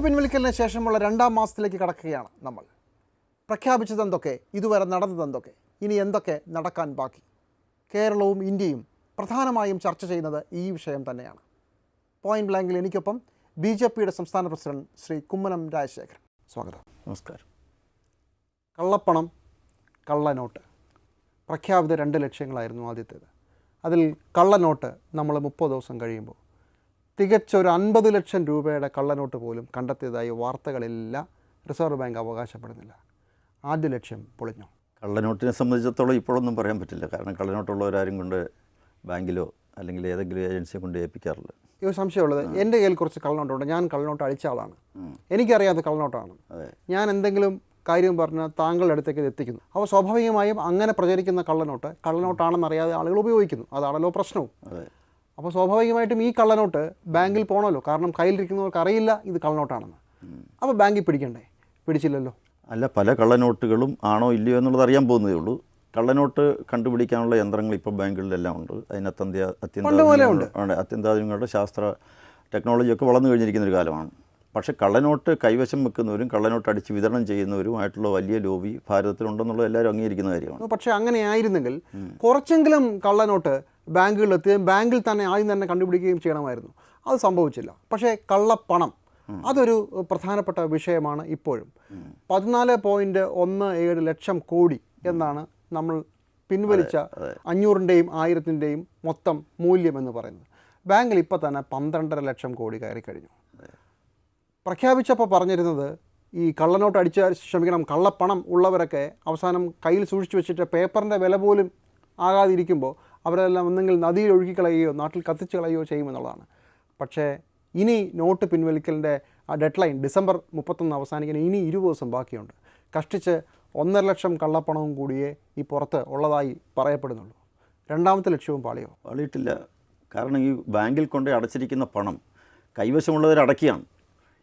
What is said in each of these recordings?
പിൻവലിക്കലിന് ശേഷമുള്ള രണ്ടാം മാസത്തിലേക്ക് കടക്കുകയാണ് നമ്മൾ. പ്രഖ്യാപിച്ചതെന്തൊക്കെ ഇതുവരെ നടന്നതെന്തൊക്കെ ഇനി എന്തൊക്കെ നടക്കാൻ ബാക്കി? കേരളവും ഇന്ത്യയും പ്രധാനമായും ചർച്ച ചെയ്യുന്നത് ഈ വിഷയം തന്നെയാണ്. പോയിന്റ് ബ്ലാങ്കിൽ എനിക്കൊപ്പം ബി ജെ പിയുടെ സംസ്ഥാന പ്രസിഡന്റ് ശ്രീ കുമ്മനം രാജശേഖരൻ. സ്വാഗതം. നമസ്കാരം. കള്ളപ്പണം കള്ളനോട്ട്. പ്രഖ്യാപിത രണ്ട് ലക്ഷ്യങ്ങളായിരുന്നു ആദ്യത്തേത്. അതിൽ കള്ളനോട്ട് നമ്മൾ മുപ്പത് ദിവസം കഴിയുമ്പോൾ തികച്ചൊരു അൻപത് ലക്ഷം രൂപയുടെ കള്ളനോട്ട് പോലും കണ്ടെത്തിയതായി വാർത്തകളില്ല. Reserve bank അവകാശപ്പെടുന്നില്ല. ആദ്യ ലക്ഷ്യം പൊളിഞ്ഞു. കള്ളനോട്ടിനെ സംബന്ധിച്ചിടത്തോളം ഇപ്പോഴൊന്നും പറയാൻ പറ്റില്ല. കാരണം കള്ളനോട്ടുള്ളവരാരും കൊണ്ട് ബാങ്കിലോ അല്ലെങ്കിൽ ഏതെങ്കിലും ഏജൻസിയെ കൊണ്ട് ഏൽപ്പിക്കാറില്ല. ഒരു സംശയമുള്ളത് എന്റെ കയ്യിൽ കുറച്ച് കള്ളനോട്ടുണ്ട്. ഞാൻ കള്ളനോട്ട് അടിച്ച ആളാണ്. എനിക്കറിയാത്ത കള്ളനോട്ടാണ്. ഞാൻ എന്തെങ്കിലും കാര്യം പറഞ്ഞാൽ താങ്കളുടെ അടുത്തേക്ക് ഇത് എത്തിക്കുന്നു. അപ്പോൾ സ്വാഭാവികമായും അങ്ങനെ പ്രചരിക്കുന്ന കള്ളനോട്ട് കള്ളനോട്ടാണെന്നറിയാതെ ആളുകൾ ഉപയോഗിക്കുന്നു. അതാണല്ലോ പ്രശ്നവും. അപ്പോൾ സ്വാഭാവികമായിട്ടും ഈ കള്ളനോട്ട് ബാങ്കിൽ പോകണമല്ലോ കാരണം കയ്യിലിരിക്കുന്നവർക്ക് അറിയില്ല ഇത് കള്ളനോട്ടാണെന്ന്. അപ്പോൾ ബാങ്കിൽ പിടിക്കണ്ടേ? പിടിച്ചില്ലല്ലോ. അല്ല പല കള്ളനോട്ടുകളും ആണോ ഇല്ലയോ എന്നുള്ളത് അറിയാൻ പോകുന്നതേ ഉള്ളൂ. കള്ളനോട്ട് കണ്ടുപിടിക്കാനുള്ള യന്ത്രങ്ങൾ ഇപ്പോൾ ബാങ്കുകളിലെല്ലാം ഉണ്ട്. അതിനകത്ത്. അത്യന്താധുനിക അത്യന്താധുനികങ്ങളുടെ ശാസ്ത്ര ടെക്നോളജിയൊക്കെ വളർന്നു കഴിഞ്ഞിരിക്കുന്ന ഒരു കാലമാണ്. പക്ഷേ കള്ളനോട്ട് കൈവശം വെക്കുന്നവരും കള്ളനോട്ട് അടിച്ച് വിതരണം ചെയ്യുന്നവരുമായിട്ടുള്ള വലിയ ലോബി ഭാരതത്തിലുണ്ടെന്നുള്ളത് എല്ലാവരും അംഗീകരിക്കുന്ന കാര്യമാണ്. പക്ഷേ അങ്ങനെ ആയിരുന്നെങ്കിൽ കുറച്ചെങ്കിലും കള്ളനോട്ട് ബാങ്കുകളിൽ എത്തുകയും ബാങ്കിൽ തന്നെ ആദ്യം തന്നെ കണ്ടുപിടിക്കുകയും ചെയ്യണമായിരുന്നു. അത് സംഭവിച്ചില്ല. പക്ഷേ കള്ളപ്പണം അതൊരു പ്രധാനപ്പെട്ട വിഷയമാണ് ഇപ്പോഴും. പതിനാല് പോയിന്റ് ഒന്ന് ഏഴ് ലക്ഷം കോടി എന്നാണ് നമ്മൾ പിൻവലിച്ച അഞ്ഞൂറിന്റെയും ആയിരത്തിന്റെയും മൊത്തം മൂല്യം എന്ന് പറയുന്നത്. ബാങ്കിൽ ഇപ്പോൾ തന്നെ പന്ത്രണ്ടര ലക്ഷം കോടി കയറി കഴിഞ്ഞു. പ്രഖ്യാപിച്ചപ്പോൾ പറഞ്ഞിരുന്നത് ഈ കള്ളനോട്ട് അടിച്ച ക്ഷമിക്കണം കള്ളപ്പണം ഉള്ളവരൊക്കെ അവസാനം കയ്യിൽ സൂക്ഷിച്ചു വെച്ചിട്ട് പേപ്പറിന്റെ വില പോലും ആകാതിരിക്കുമ്പോൾ അവരെല്ലാം ഒന്നെങ്കിൽ നദിയിൽ ഒഴുകിക്കളയുകയോ നാട്ടിൽ കത്തിച്ച് കളയുകയോ ചെയ്യുമെന്നുള്ളതാണ്. പക്ഷേ ഇനി നോട്ട് പിൻവലിക്കലിന്റെ ആ ഡെഡ് ലൈൻ ഡിസംബർ മുപ്പത്തൊന്ന് അവസാനിക്കാൻ ഇനി ഇരുപത് ദിവസം ബാക്കിയുണ്ട്. കഷ്ടിച്ച് ഒന്നര ലക്ഷം കള്ളപ്പണവും കൂടിയേ ഈ പുറത്ത് ഉള്ളതായി പറയപ്പെടുന്നുള്ളൂ. രണ്ടാമത്തെ ലക്ഷ്യവും പാളിയോ? പാളിയിട്ടില്ല. കാരണം ഈ ബാങ്കിൽ കൊണ്ട് അടച്ചിരിക്കുന്ന പണം കൈവശമുള്ളവർ അടക്കിയാണ്.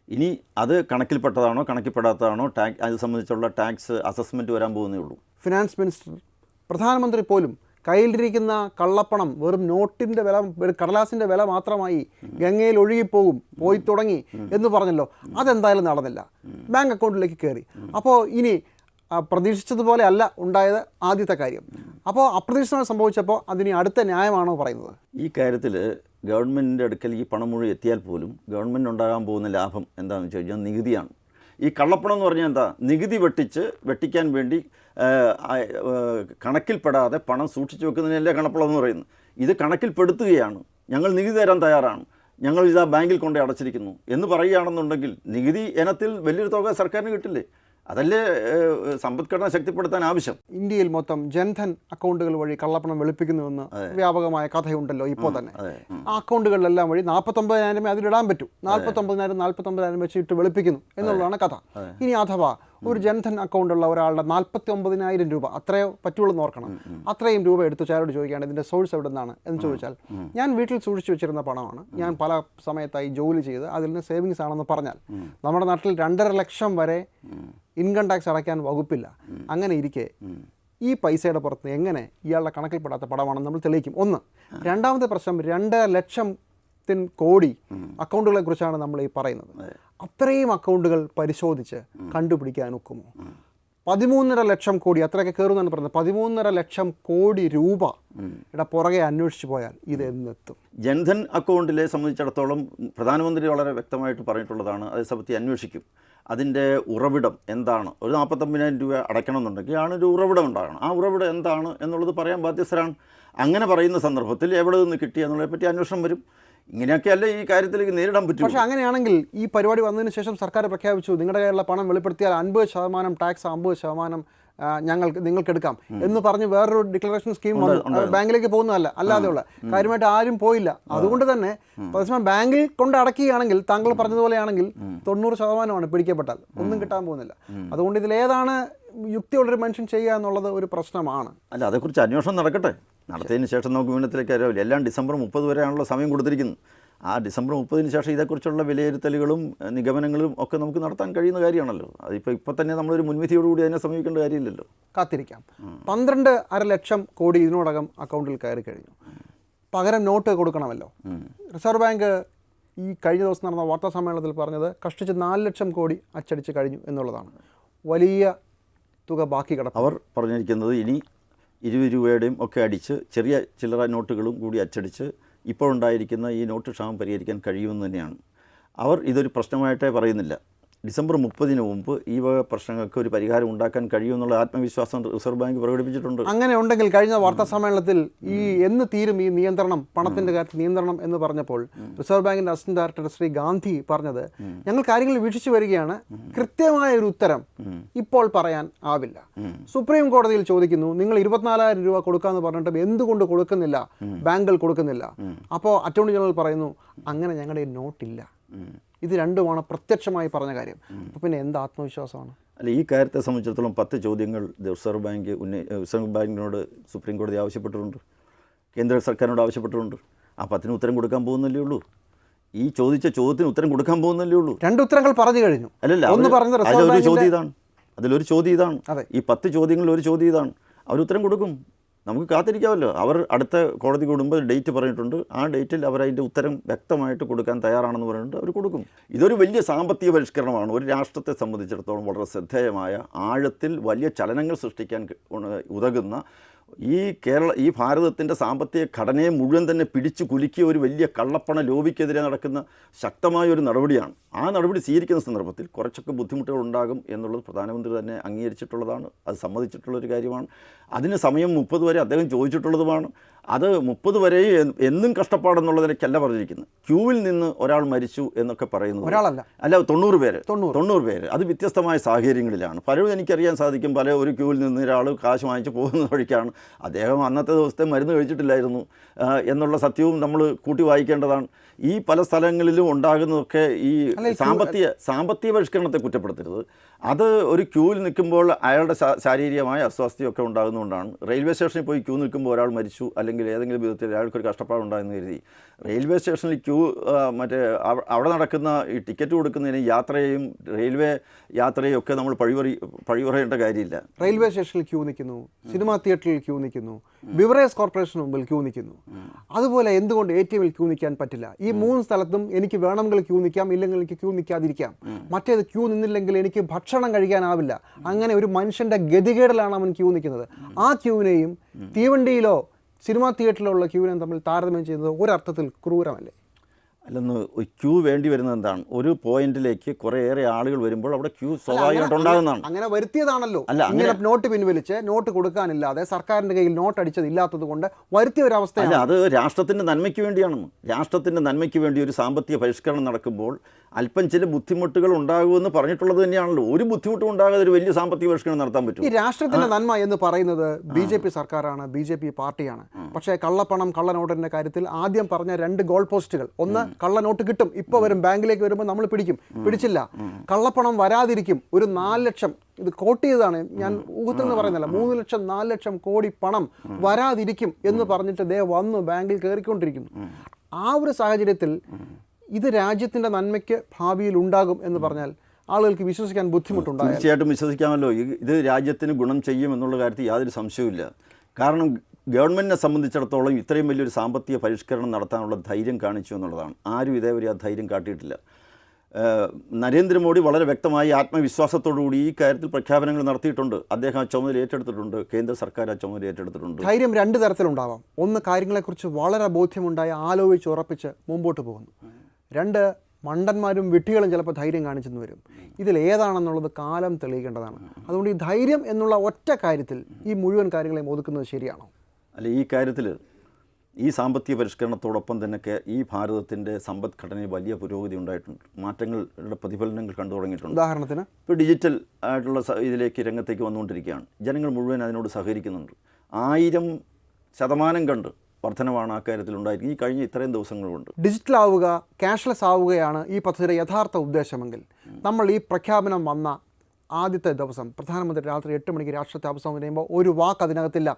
ഇനി അത് കണക്കിൽപ്പെട്ടതാണോ കണക്കിൽപ്പെടാത്തതാണോ ടാക്സ് അത് സംബന്ധിച്ചുള്ള ടാക്സ് അസസ്മെന്റ് വരാൻ പോകുന്നേ ഉള്ളൂ. ഫിനാൻസ് മിനിസ്റ്റർ പ്രധാനമന്ത്രി പോലും കയ്യിലിരിക്കുന്ന കള്ളപ്പണം വെറും നോട്ടിന്റെ വില കടലാസിന്റെ വില മാത്രമായി ഗംഗയിൽ ഒഴുകിപ്പോകും പോയി തുടങ്ങി എന്ന് പറഞ്ഞല്ലോ. അതെന്തായാലും നടന്നില്ല. ബാങ്ക് അക്കൗണ്ടിലേക്ക് കയറി. അപ്പോൾ ഇനി പ്രതീക്ഷിച്ചതുപോലെ അല്ല ഉണ്ടായത് ആദ്യത്തെ കാര്യം. അപ്പോൾ അപ്രതീക്ഷിതമായി സംഭവിച്ചപ്പോൾ അതിന് അടുത്ത ന്യായമാണോ പറയുന്നത്? ഈ കാര്യത്തിൽ ഗവൺമെന്റിന്റെ അടുക്കൽ ഈ പണം മുഴുവൻ എത്തിയാൽ പോലും ഗവൺമെന്റ് ഉണ്ടാകാൻ പോകുന്ന ലാഭം എന്താണെന്ന് വെച്ച് കഴിഞ്ഞാൽ നികുതിയാണ്. ഈ കള്ളപ്പണം എന്ന് പറഞ്ഞാൽ എന്താ? നികുതി വെട്ടിച്ച് വെട്ടിക്കാൻ വേണ്ടി കണക്കിൽപ്പെടാതെ പണം സൂക്ഷിച്ചു വെക്കുന്നതിനല്ലേ കള്ളപ്പണം എന്ന് പറയുന്നത്. ഇത് കണക്കിൽപ്പെടുത്തുകയാണ്. ഞങ്ങൾ നികുതി തരാൻ തയ്യാറാണ്. ഞങ്ങൾ ഇതാ ബാങ്കിൽ കൊണ്ടേ അടച്ചിരിക്കുന്നു. എന്ന് പറയുകയാണെന്നുണ്ടെങ്കിൽ നികുതി ഇനത്തിൽ വലിയൊരു തുക സർക്കാരിന് കിട്ടില്ലേ? അതല്ലേ സമ്പദ്ഘടന ശക്തിപ്പെടുത്താൻ ആവശ്യം? ഇന്ത്യയിൽ മൊത്തം ജൻധൻ അക്കൗണ്ടുകൾ വഴി കള്ളപ്പണം വെളുപ്പിക്കുന്നുവെന്ന് വ്യാപകമായ കഥയുണ്ടല്ലോ ഇപ്പോൾ തന്നെ. ആ അക്കൗണ്ടുകളിലെല്ലാം വഴി നാൽപ്പത്തൊമ്പതിനായിരമേ അതിലിടാൻ പറ്റൂ. നാൽപ്പത്തൊമ്പതിനായിരം നാൽപ്പത്തൊമ്പതിനായിരം വെച്ച് ഇട്ട് വെളുപ്പിക്കുന്നു എന്നുള്ളതാണ് കഥ. ഇനി അഥവാ ഒരു ജൻധൻ അക്കൗണ്ട് ഉള്ള ഒരാളുടെ നാൽപ്പത്തി ഒമ്പതിനായിരം രൂപ അത്രയോ പറ്റുള്ളൂ എന്ന് ഓർക്കണം അത്രയും രൂപ എടുത്ത് ചാരോട് ചോദിക്കുകയാണ് ഇതിന്റെ സോഴ്സ് എവിടെ നിന്നാണ് എന്ന് ചോദിച്ചാൽ ഞാൻ വീട്ടിൽ സൂക്ഷിച്ചു വെച്ചിരുന്ന പണമാണ്. ഞാൻ പല സമയത്തായി ജോലി ചെയ്ത് അതിൽ നിന്ന് സേവിങ്സ് ആണെന്ന് പറഞ്ഞാൽ നമ്മുടെ നാട്ടിൽ രണ്ടര ലക്ഷം വരെ ഇൻകം ടാക്സ് അടയ്ക്കാൻ വകുപ്പില്ല. അങ്ങനെ ഇരിക്കെ ഈ പൈസയുടെ പുറത്ത് എങ്ങനെ ഇയാളുടെ കണക്കിൽപ്പെടാത്ത പടമാണെന്ന് നമ്മൾ തെളിയിക്കും. ഒന്ന് രണ്ടാമത്തെ പ്രശ്നം രണ്ടര ലക്ഷത്തിൻ കോടി അക്കൗണ്ടുകളെ കുറിച്ചാണ് നമ്മൾ ഈ പറയുന്നത്. അത്രയും അക്കൗണ്ടുകൾ പരിശോധിച്ച് കണ്ടുപിടിക്കാൻ ഒക്കുമോ? പതിമൂന്നര ലക്ഷം കോടി അത്രയൊക്കെ കയറുമെന്നാണ് പറഞ്ഞത്. പതിമൂന്നര ലക്ഷം കോടി രൂപ ഇട പുറകെ അന്വേഷിച്ചു പോയാൽ ഇത് എന്നെത്തും. ജൻധൻ അക്കൗണ്ടിലെ സംബന്ധിച്ചിടത്തോളം പ്രധാനമന്ത്രി വളരെ വ്യക്തമായിട്ട് പറഞ്ഞിട്ടുള്ളതാണ് അതേ സമയത്ത് അന്വേഷിക്കും. അതിന്റെ ഉറവിടം എന്താണ്? ഒരു നാൽപ്പത്തൊമ്പതിനായിരം രൂപ അടയ്ക്കണമെന്നുണ്ടെങ്കിൽ ഒരു ഉറവിടം ഉണ്ടാകണം. ആ ഉറവിടം എന്താണ് എന്നുള്ളത് പറയാൻ ബാധ്യസ്ഥരാണ്. അങ്ങനെ പറയുന്ന സന്ദർഭത്തിൽ എവിടെ നിന്ന് കിട്ടി എന്നുള്ളതിനെ പറ്റി അന്വേഷണം വരും. ഇങ്ങനെയൊക്കെയല്ലേ ഈ കാര്യത്തിലേക്ക് നേരിടാൻ പറ്റും. പക്ഷേ അങ്ങനെയാണെങ്കിൽ ഈ പരിപാടി വന്നതിന് ശേഷം സർക്കാർ പ്രഖ്യാപിച്ചു നിങ്ങളുടെ കയ്യിലുള്ള പണം വെളിപ്പെടുത്തിയാൽ അൻപത് ശതമാനം ടാക്സ് അമ്പത് ശതമാനം ഞങ്ങൾക്ക് നിങ്ങൾക്ക് എടുക്കാം. എന്ന് പറഞ്ഞ് വേറൊരു ഡിക്ലറേഷൻ സ്കീം ബാങ്കിലേക്ക് പോകുന്നതല്ല അല്ലാതെ ഉള്ള കാര്യമായിട്ട് ആരും പോയില്ല. അതുകൊണ്ട് തന്നെ അതേസമയം ബാങ്കിൽ കൊണ്ട് അടക്കുകയാണെങ്കിൽ താങ്കൾ പറഞ്ഞതുപോലെയാണെങ്കിൽ തൊണ്ണൂറ് ശതമാനമാണ് പിടിക്കപ്പെട്ടാൽ. ഒന്നും കിട്ടാൻ പോകുന്നില്ല. അതുകൊണ്ട് ഇതിലേതാണ് യുക്തിയുള്ളൊരു മനുഷ്യൻ ചെയ്യുക എന്നുള്ളത് ഒരു പ്രശ്നമാണ്. അല്ല അതേക്കുറിച്ച് അന്വേഷണം നടക്കട്ടെ. നടത്തിയതിന് ശേഷം നമുക്ക് വീണത്തിലേക്ക് അറിയാവില്ല എല്ലാം ഡിസംബർ മുപ്പത് വരെയാണല്ലോ സമയം കൊടുത്തിരിക്കുന്നത്. ആ ഡിസംബർ മുപ്പതിന് ശേഷം ഇതേക്കുറിച്ചുള്ള വിലയിരുത്തലുകളും നിഗമനങ്ങളും ഒക്കെ നമുക്ക് നടത്താൻ കഴിയുന്ന കാര്യമാണല്ലോ. അതിപ്പോൾ ഇപ്പോൾ തന്നെ നമ്മളൊരു മുൻവിധിയോടുകൂടി അതിനെ സമീപിക്കേണ്ട കാര്യമില്ലല്ലോ. കാത്തിരിക്കാം. പന്ത്രണ്ട് അര ലക്ഷം കോടി ഇതിനോടകം അക്കൗണ്ടിൽ കയറി കഴിഞ്ഞു. പകരം നോട്ട് കൊടുക്കണമല്ലോ. റിസർവ് ബാങ്ക് ഈ കഴിഞ്ഞ ദിവസം നടന്ന വാർത്താ സമ്മേളനത്തിൽ പറഞ്ഞത് കഷ്ടിച്ച് നാല് ലക്ഷം കോടി അച്ചടിച്ച് കഴിഞ്ഞു എന്നുള്ളതാണ്. വലിയ തുക ബാക്കി കിടക്കും അവർ പറഞ്ഞിരിക്കുന്നത് ഇനി ഇരുപത് രൂപയുടെയും ഒക്കെ അടിച്ച് ചെറിയ ചില്ലറ നോട്ടുകളും കൂടി അച്ചടിച്ച് ഇപ്പോൾ ഉണ്ടായിരിക്കുന്ന ഈ നോട്ട് ക്ഷാമം പരിഹരിക്കാൻ കഴിയുമെന്ന് തന്നെയാണ്. അവർ ഇതൊരു പ്രശ്നമായിട്ടേ പറയുന്നില്ല. ഡിസംബർ മുപ്പതിന് മുമ്പ് ഈ വക പ്രശ്നങ്ങൾക്ക് ഒരു പരിഹാരം ഉണ്ടാക്കാൻ കഴിയുമെന്നുള്ള ആത്മവിശ്വാസം റിസർവ് ബാങ്ക് പ്രകടിപ്പിച്ചിട്ടുണ്ട്. അങ്ങനെ ഉണ്ടെങ്കിൽ കഴിഞ്ഞ വാർത്താ സമ്മേളനത്തിൽ ഈ എന്ന് തീരും ഈ നിയന്ത്രണം പണത്തിന്റെ കാര്യത്തിൽ നിയന്ത്രണം എന്ന് പറഞ്ഞപ്പോൾ റിസർവ് ബാങ്കിന്റെ അസിസ്റ്റന്റ് ഡയറക്ടർ ശ്രീ ഗാന്ധി പറഞ്ഞത് ഞങ്ങൾ കാര്യങ്ങൾ വീക്ഷിച്ചു വരികയാണ്. കൃത്യമായ ഒരു ഉത്തരം ഇപ്പോൾ പറയാൻ ആവില്ല. സുപ്രീം കോടതിയിൽ ചോദിക്കുന്നു നിങ്ങൾ ഇരുപത്തിനാലായിരം രൂപ കൊടുക്കാന്ന് പറഞ്ഞിട്ടും എന്തുകൊണ്ട് കൊടുക്കുന്നില്ല? ബാങ്കുകൾ കൊടുക്കുന്നില്ല. അപ്പോൾ അറ്റോർണി ജനറൽ പറയുന്നു അങ്ങനെ ഞങ്ങളുടെ നോട്ടില്ല. ഇത് രണ്ടുമാണ് പ്രത്യക്ഷമായി പറഞ്ഞ കാര്യം. അപ്പോൾ പിന്നെ എന്ത് ആത്മവിശ്വാസമാണ്? അല്ല ഈ കാര്യത്തെ സംബന്ധിച്ചിടത്തോളം പത്ത് ചോദ്യങ്ങൾ റിസർവ് ബാങ്ക് ഉന്നയി റിസർവ് ബാങ്കിനോട് സുപ്രീം കോടതി ആവശ്യപ്പെട്ടിട്ടുണ്ട്. കേന്ദ്ര സർക്കാരിനോട് ആവശ്യപ്പെട്ടിട്ടുണ്ട്. ആ പത്തിന് ഉത്തരം കൊടുക്കാൻ പോകുന്നല്ലേ ഉള്ളൂ. ഈ ചോദിച്ച ചോദ്യത്തിന് ഉത്തരം കൊടുക്കാൻ പോകുന്നല്ലേ ഉള്ളൂ. രണ്ട് ഉത്തരങ്ങൾ പറഞ്ഞു കഴിഞ്ഞു. അല്ലല്ല ഒന്ന് അതിലൊരു ചോദ്യം ഇതാണ്. അതിലൊരു ചോദ്യം ഇതാണ്. ഈ പത്ത് ചോദ്യങ്ങളിൽ ഒരു ചോദ്യം ഇതാണ്. അവർ ഉത്തരം കൊടുക്കും. നമുക്ക് കാത്തിരിക്കാമല്ലോ. അവർ അടുത്ത കോടതി കൂടുമ്പോൾ ഡേറ്റ് പറഞ്ഞിട്ടുണ്ട്. ആ ഡേറ്റിൽ അവർ അതിന്റെ ഉത്തരം വ്യക്തമായിട്ട് കൊടുക്കാൻ തയ്യാറാണെന്ന് പറഞ്ഞിട്ട് അവർ കൊടുക്കും. ഇതൊരു വലിയ സാമ്പത്തിക പരിഷ്കരണമാണ്. ഒരു രാഷ്ട്രത്തെ സംബന്ധിച്ചിടത്തോളം വളരെ ശ്രദ്ധേയമായ ആഴത്തിൽ വലിയ ചലനങ്ങൾ സൃഷ്ടിക്കാൻ ഉതകുന്ന ഈ കേരള ഈ ഭാരതത്തിന്റെ സാമ്പത്തിക ഘടനയെ മുഴുവൻ തന്നെ പിടിച്ചു കുലുക്കിയ ഒരു വലിയ കള്ളപ്പണ ലോബിക്കെതിരെ നടക്കുന്ന ശക്തമായ ഒരു നടപടിയാണ്. ആ നടപടി സ്വീകരിക്കുന്ന സന്ദർഭത്തിൽ കുറച്ചൊക്കെ ബുദ്ധിമുട്ടുകൾ ഉണ്ടാകും എന്നുള്ളത് പ്രധാനമന്ത്രി തന്നെ അംഗീകരിച്ചിട്ടുള്ളതാണ് അത് സമ്മതിച്ചിട്ടുള്ള ഒരു കാര്യമാണ്. അതിന് സമയം മുപ്പത് വരെ അദ്ദേഹം ചോദിച്ചിട്ടുള്ളതുമാണ്. അത് മുപ്പത് വരെ എന്നും കഷ്ടപ്പാടെന്നുള്ളതിനൊക്കെയല്ല പറഞ്ഞിരിക്കുന്നത്. ക്യൂവിൽ നിന്ന് ഒരാൾ മരിച്ചു എന്നൊക്കെ പറയുന്നത് ഒരാളല്ല. അല്ല തൊണ്ണൂറ് പേര്. തൊണ്ണൂറ്. തൊണ്ണൂറ് പേര്. അത് വ്യത്യസ്തമായ സാഹചര്യങ്ങളിലാണ്. പലരും എനിക്കറിയാൻ സാധിക്കും പല ഒരു ക്യൂവിൽ നിന്ന് ഒരാൾ കാശ് വാങ്ങിച്ച് പോകുന്ന വഴിക്കാണ്. അദ്ദേഹം അന്നത്തെ ദിവസത്തെ മരുന്ന് കഴിച്ചിട്ടില്ലായിരുന്നു എന്നുള്ള സത്യവും നമ്മൾ കൂട്ടി വായിക്കേണ്ടതാണ്. ഈ പല സ്ഥലങ്ങളിലും ഉണ്ടാകുന്നതൊക്കെ ഈ സാമ്പത്തിക സാമ്പത്തിക പരിഷ്കരണത്തെ കുറ്റപ്പെടുത്തരുത്. അത് ഒരു ക്യൂവിൽ നിൽക്കുമ്പോൾ അയാളുടെ ശാരീരികമായ അസ്വാസ്ഥ്യമൊക്കെ ഉണ്ടാകുന്നതുകൊണ്ടാണ്. റെയിൽവേ സ്റ്റേഷനിൽ പോയി ക്യൂ നിൽക്കുമ്പോൾ ഒരാൾ മരിച്ചു അല്ലെങ്കിൽ ഏതെങ്കിലും വിധത്തിൽ അയാൾക്കൊരു കഷ്ടപ്പാടുണ്ടായെന്ന് കരുതി. റെയിൽവേ സ്റ്റേഷനിൽ ക്യൂ മറ്റേ അവിടെ നടക്കുന്ന ഈ ടിക്കറ്റ് കൊടുക്കുന്നതിന് യാത്രയെയും റെയിൽവേ യാത്രയും ഒക്കെ നമ്മൾ പഴിപറി പഴിപറയേണ്ട കാര്യമില്ല. റെയിൽവേ സ്റ്റേഷനിൽ ക്യൂ നിൽക്കുന്നു സിനിമാ തിയേറ്ററിൽ ക്യൂ നിൽക്കുന്നു ബിവറേജ് കോർപ്പറേഷന് മുമ്പിൽ ക്യൂ നിൽക്കുന്നു. അതുപോലെ എന്തുകൊണ്ട് എ ടി എമ്മിൽ ക്യൂ നിൽക്കാൻ പറ്റില്ല? ഈ മൂന്ന് സ്ഥലത്തും എനിക്ക് വേണമെങ്കിൽ ക്യൂ നിൽക്കാം ഇല്ലെങ്കിൽ എനിക്ക് ക്യൂ നിൽക്കാതിരിക്കാം. മറ്റേത് ക്യൂ നിന്നില്ലെങ്കിൽ എനിക്ക് ഭക്ഷണം കഴിക്കാനാവില്ല. അങ്ങനെ ഒരു മനുഷ്യന്റെ ഗതികേടിലാണ് അവൻ ക്യൂ നിൽക്കുന്നത്. ആ ക്യൂവിനെയും തീവണ്ടിയിലോ സിനിമാ തിയേറ്ററിലോ ഉള്ള ക്യൂവിനെയും തമ്മിൽ താരതമ്യം ചെയ്യുന്നത് ഒരർത്ഥത്തിൽ ക്രൂരമല്ലേ? അല്ലെന്ന് ക്യൂ വേണ്ടി വരുന്നത് എന്താണ് ഒരു പോയിന്റിലേക്ക് കുറേയേറെ ആളുകൾ വരുമ്പോൾ അവിടെ ക്യൂ സ്വാഭാവികമായിട്ട് ഉണ്ടാകുന്നതാണ്. അങ്ങനെ വരുത്തിയതാണല്ലോ. അല്ല, അങ്ങനെ നോട്ട് പിൻവലിച്ച് നോട്ട് കൊടുക്കാനില്ലാതെ സർക്കാരിന്റെ കയ്യിൽ നോട്ട് അടിച്ചത് ഇല്ലാത്തത് കൊണ്ട് വരുത്തിയ ഒരു അവസ്ഥ അല്ല അത് രാഷ്ട്രത്തിന്റെ നന്മയ്ക്ക് വേണ്ടിയാണെന്ന്. രാഷ്ട്രത്തിന്റെ നന്മയ്ക്ക് വേണ്ടി ഒരു സാമ്പത്തിക പരിഷ്കരണം നടക്കുമ്പോൾ അല്പം ചില ബുദ്ധിമുട്ടുകൾ ഉണ്ടാകുമെന്ന് പറഞ്ഞിട്ടുള്ളത് തന്നെയാണല്ലോ. ഒരു ബുദ്ധിമുട്ടും ഉണ്ടാകാതെ ഒരു വലിയ സാമ്പത്തിക പരിഷ്കരണം നടത്താൻ പറ്റും ഈ രാഷ്ട്രത്തിന്റെ നന്മ എന്ന് പറയുന്നത് ബി ജെ പി സർക്കാരാണ് ബി ജെ പി പാർട്ടിയാണ്. പക്ഷേ കള്ളപ്പണം കള്ളനോട്ടിന്റെ കാര്യത്തിൽ ആദ്യം പറഞ്ഞ രണ്ട് ഗോൾ പോസ്റ്റുകൾ. ഒന്ന് കള്ളനോട്ട് കിട്ടും. ഇപ്പോൾ വരും. ബാങ്കിലേക്ക് വരുമ്പോൾ നമ്മൾ പിടിക്കും. പിടിച്ചില്ല. കള്ളപ്പണം വരാതിരിക്കും. ഒരു നാല് ലക്ഷം. ഇത് കോട്ട് ഞാൻ ഊഹത്തിൽ നിന്ന് പറയുന്നില്ല മൂന്ന് ലക്ഷം നാല് ലക്ഷം കോടി പണം വരാതിരിക്കും എന്ന് പറഞ്ഞിട്ട് ദേ വന്നു ബാങ്കിൽ കയറിക്കൊണ്ടിരിക്കുന്നു ആ ഒരു സാഹചര്യത്തിൽ ഇത് രാജ്യത്തിന്റെ നന്മയ്ക്ക് ഭാവിയിൽ ഉണ്ടാകും എന്ന് പറഞ്ഞാൽ ആളുകൾക്ക് വിശ്വസിക്കാൻ ബുദ്ധിമുട്ടുണ്ട് തീർച്ചയായിട്ടും വിശ്വസിക്കാമല്ലോ. ഇത് രാജ്യത്തിന് ഗുണം ചെയ്യും എന്നുള്ള കാര്യത്തിൽ യാതൊരു സംശയവുമില്ല. കാരണം ഗവൺമെന്റിനെ സംബന്ധിച്ചിടത്തോളം ഇത്രയും വലിയൊരു സാമ്പത്തിക പരിഷ്കരണം നടത്താനുള്ള ധൈര്യം കാണിച്ചു എന്നുള്ളതാണ്. ആരും ഇതേവരെ ആ ധൈര്യം കാട്ടിയിട്ടില്ല. നരേന്ദ്രമോദി വളരെ വ്യക്തമായി ആത്മവിശ്വാസത്തോടുകൂടി ഈ കാര്യത്തിൽ പ്രഖ്യാപനങ്ങൾ നടത്തിയിട്ടുണ്ട്. അദ്ദേഹം ആ ചുമതല ഏറ്റെടുത്തിട്ടുണ്ട്. കേന്ദ്ര സർക്കാർ ആ ചുമതല ഏറ്റെടുത്തിട്ടുണ്ട്. ധൈര്യം രണ്ട് തരത്തിലുണ്ടാവാം. ഒന്ന് കാര്യങ്ങളെക്കുറിച്ച് വളരെ ബോധ്യമുണ്ടായി ആലോചിച്ച് ഉറപ്പിച്ച് മുമ്പോട്ട് പോകുന്നു. രണ്ട് മണ്ടന്മാരും വിട്ടികളും ചിലപ്പോൾ ധൈര്യം കാണിച്ചെന്ന് വരും. ഇതിൽ ഏതാണെന്നുള്ളത് കാലം തെളിയിക്കേണ്ടതാണ്. അതുകൊണ്ട് ഈ ധൈര്യം എന്നുള്ള ഒറ്റ കാര്യത്തിൽ ഈ മുഴുവൻ കാര്യങ്ങളെയും ഒതുക്കുന്നത് ശരിയാണോ? അല്ല ഈ കാര്യത്തിൽ ഈ സാമ്പത്തിക പരിഷ്കരണത്തോടൊപ്പം തന്നെ ഈ ഭാരതത്തിന്റെ സമ്പദ്ഘടനയിൽ വലിയ പുരോഗതി ഉണ്ടായിട്ടുണ്ട്. മാറ്റങ്ങളുടെ പ്രതിഫലനങ്ങൾ കണ്ടു തുടങ്ങിയിട്ടുണ്ട്. ഉദാഹരണത്തിന്? ഇപ്പോൾ ഡിജിറ്റൽ ആയിട്ടുള്ള ഇതിലേക്ക് രംഗത്തേക്ക് വന്നുകൊണ്ടിരിക്കുകയാണ്. ജനങ്ങൾ മുഴുവൻ അതിനോട് സഹകരിക്കുന്നുണ്ട്. ആയിരം ശതമാനം കണ്ട് വർധനമാണ് ആ കാര്യത്തിൽ ഉണ്ടായിരിക്കും ഈ കഴിഞ്ഞ ഇത്രയും ദിവസങ്ങളുണ്ട് ഡിജിറ്റൽ ആവുക ക്യാഷ്ലെസ് ആവുകയാണ് ഈ പദ്ധതിയുടെ യഥാർത്ഥ ഉദ്ദേശമെങ്കിൽ. നമ്മൾ ഈ പ്രഖ്യാപനം വന്ന ആദ്യത്തെ ദിവസം പ്രധാനമന്ത്രി രാത്രി എട്ട് മണിക്ക് രാഷ്ട്രത്തെ അഭിസംബോധന ചെയ്യുമ്പോൾ ഒരു വാക്ക് അതിനകത്തില്ല.